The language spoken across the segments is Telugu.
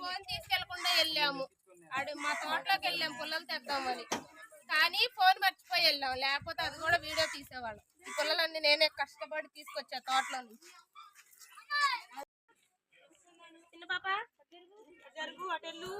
ఫోన్ తీసుకెళ్ళకుండా వెళ్ళాము. అడు మా తోటలోకి వెళ్ళాము పుల్లలు తెద్దామని కానీ ఫోన్ మర్చిపోయి వెళ్ళాం. లేకపోతే అది కూడా వీడియో తీసేవాళ్ళం. ఈ పుల్లలన్నీ నేనే కష్టపడి తీసుకొచ్చా తోటలో నుంచి. చిన్న పాప. జరుగు అటెళ్ళు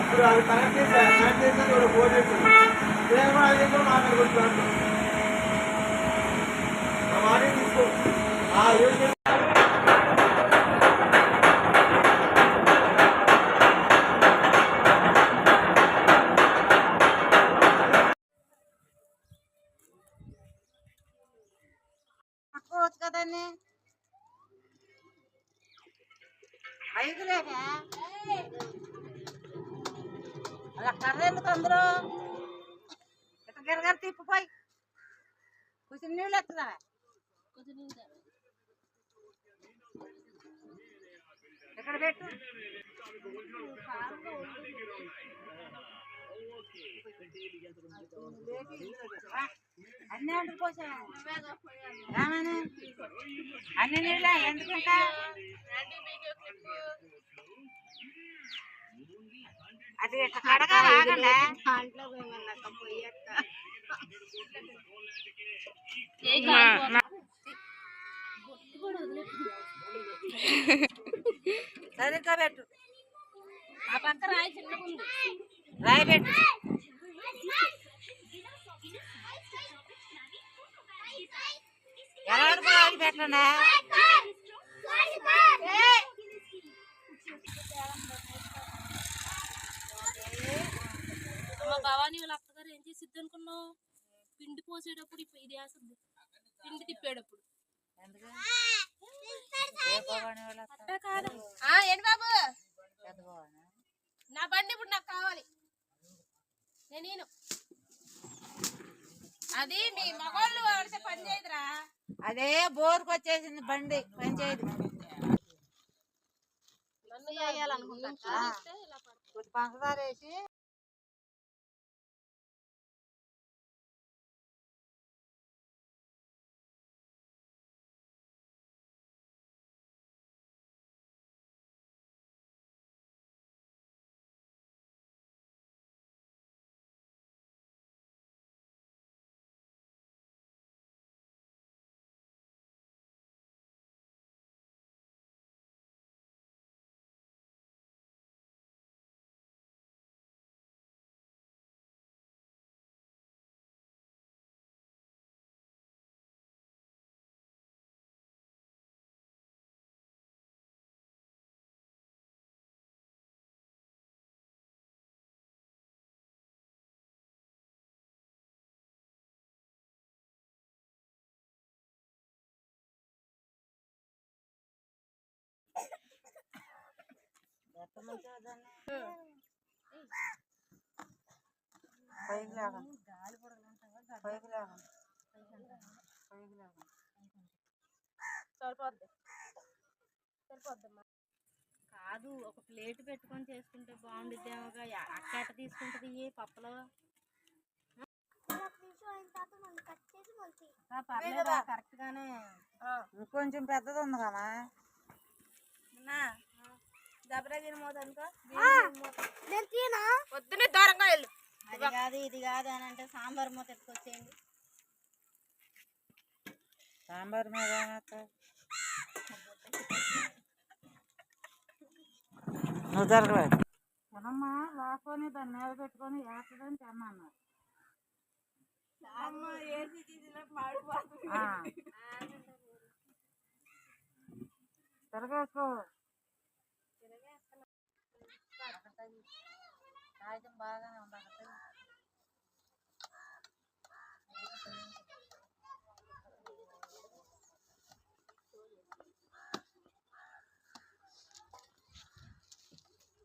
ఇప్పుడు అది కనెక్ట్ చేసి కనెక్ట్ చేసి ఇప్పుడు ఫోన్ చేస్తుంది నేను కూడా అది కూడా మాట్లాడుకుంటున్నాను ఆ మాట తీసుకో ఆ ఏం చేసి పట్టుకోవచ్చు కదండి ఐదు లేదా అలా కర్ర ఎందుకు అందరూ ఇట్లా గిరగర తిప్పిపోయి కొంచెం నీళ్ళు ఎత్తుదా ఇక్కడ పెట్టు? అన్నీ వండుకోసా ఏమని అన్ని నీళ్ళ ఎందుకుంటా? అది ఇట్లా కడగా ఆగండి? సరిగ్గా పెట్టు. ఆ పక్క రాయి పెట్టు. ఎలా ఆడుకోవాలి భవానీ వాళ్ళ అత్తగారు ఏం చేసిద్ది అనుకున్నావు? పిండి పోసేటప్పుడు ఇది వేస్తుంది. పిండి తిప్పేటప్పుడు. బాబు? నా బండి ఇప్పుడు నాకు కావాలి. నేను. అది మీ మగవాళ్ళు ఆడితే పని చేయదురా. అదే బోర్కి వచ్చేసింది బండి చేయాలనుకుంటా కొద్ది పంచదార వేసి పైకి లేకండి పైకి లేకండి పైకి లేకండి సరిపోద్ది. సరిపోద్దమ్మా. కాదు ఒక ప్లేట్ పెట్టుకొని చేసుకుంటే బాగుండిద్దేమోగా ఎట్ట తీసుకుంటది పప్పులో? ఆ, పర్లేదు కరెక్ట్ గానే ఇంకొంచెం పెద్దది ఉంది కదా. పొద్దున్నే దూరంగా వెళ్ళు. అది కాదు ఇది కాదు అని అంటే సాంబార్ మూత ఎత్తుకొచ్చేయండి. సాంబార్ మీద? నువ్వు జరగలేదు మనమ్మ లాక్కొని దాని మీద పెట్టుకొని వేస్తుందని తిన్నాను. తిరగేసుకో. కాగితం బాగానే ఉండాలి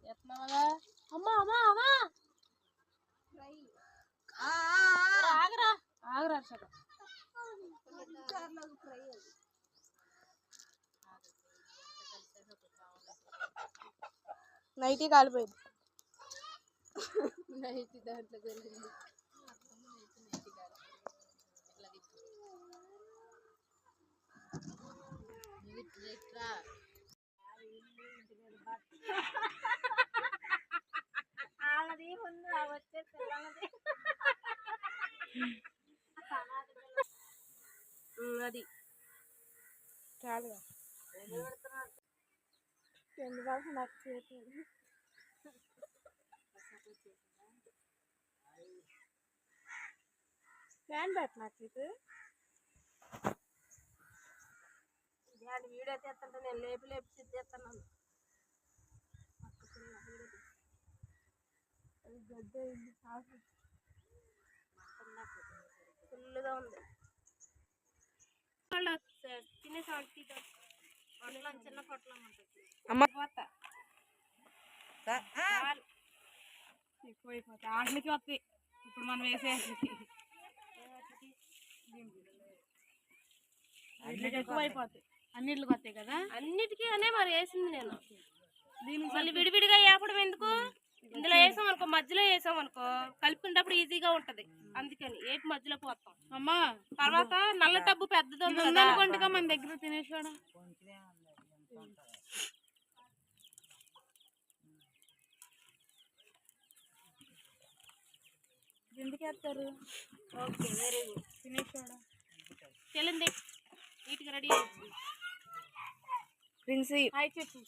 చేస్తున్నావా అమ్మా అమ్మా అమ్మా! ఆగరా. ఆగరా అర్షద నైటీ కాలిపోయింది. నైటీ వాళ్ళది ముందు వచ్చే అది. చాలు ఎందుకు నాకు చేయట్లేదు ఫ్యాన్ పెట్ట నాకు ఇది. ఇలాంటి వీడియో తీస్తుంటే నేను లేపి లేపి సిద్ధేస్తున్నాను గడ్డ ఫుల్గా ఉంది. తినేసి పొట్లం చిన్న పొట్లం ఉంటుంది. అమ్మ. ఎక్కువైపోతాయి ఆటలకి వస్తాయి. ఇప్పుడు మనం వేసేసి అన్నిటికి వస్తాయి కదా? అన్నిటికీ అనే మరి వేసింది నేను. మళ్ళీ విడివిడిగా వేపడం ఎందుకు? ఇందులో వేసాం అనుకో మధ్యలో వేసాం అనుకో కలుపుకునేటప్పుడు ఈజీగా ఉంటది. అందుకని ఏపి మధ్యలో పోతాం. అమ్మా తర్వాత నల్ల టబ్బు పెద్దది. ఉందనుకోండిగా మన దగ్గర తినేసాడు వేస్తారు ఓకే వెరీ గుడ్. తినేసాడు చెల్లింది. నీట్గా రెడీ అయ్యింది ప్రిన్సీ. హాయ్ చెప్పు.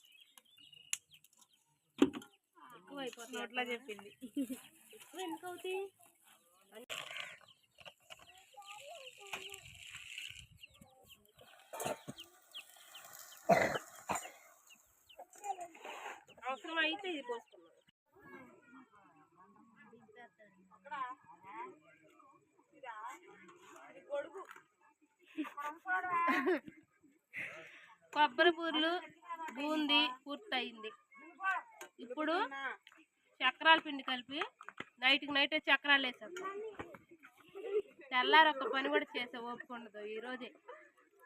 ఎక్కువ అయిపోతుంది నోట్లో చెప్పింది. ఎక్కువ ఎందుకు అవుతాయి? అవసరం అయితే ఇది పోసుకున్నాను కొబ్బరి బూర్లు బూంది పూర్తయింది. ఇప్పుడు చక్రాల పిండి కలిపి నైట్కి నైట్ చక్రాలు వేసాం. తెల్లారి ఒక పని కూడా చేసే ఓపిక ఉండదు.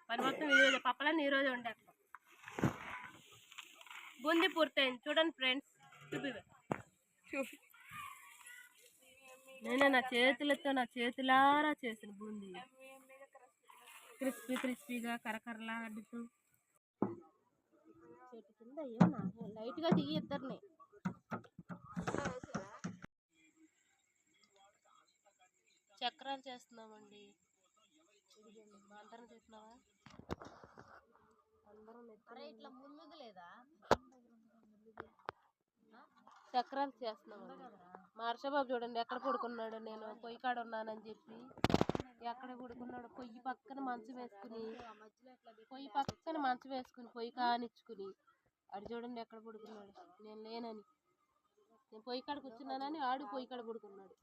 పని మొత్తం ఈ పప్పలన్నీ ఈరోజే రోజే వండేస్తాం. బూంది పూర్తయింది. చూడండి ఫ్రెండ్స్ చూపి నేను నా చేతులతో నా చేతులారా చేసిన బూందీ. క్రిస్పీ క్రిస్పీగా కరకరలా అడ్డుతూ చెట్టు కింద ఏమన్నా లైట్గా దిగి ఇద్దరిని. చక్రాలు చేస్తున్నామండి. అందరం చేస్తున్నావా? అందరం ఇట్లా ముందుది లేదా? చక్రాలు చేస్తున్నామండి. మా హర్షబాబు చూడండి ఎక్కడ పడుకున్నాడు? నేను పొయ్యి కాడ ఉన్నానని చెప్పి. ఎక్కడ పడుకున్నాడు పొయ్యి పక్కన మంచం వేసుకుని పొయ్యి పక్కన మంచం వేసుకుని పొయ్యి కానిచ్చుకుని అడు చూడండి ఎక్కడ పడుకున్నాడు నేను లేనని. నేను పొయ్యి కాడ కూర్చున్నానని ఆడు పొయ్యి కాడ పడుకున్నాడు.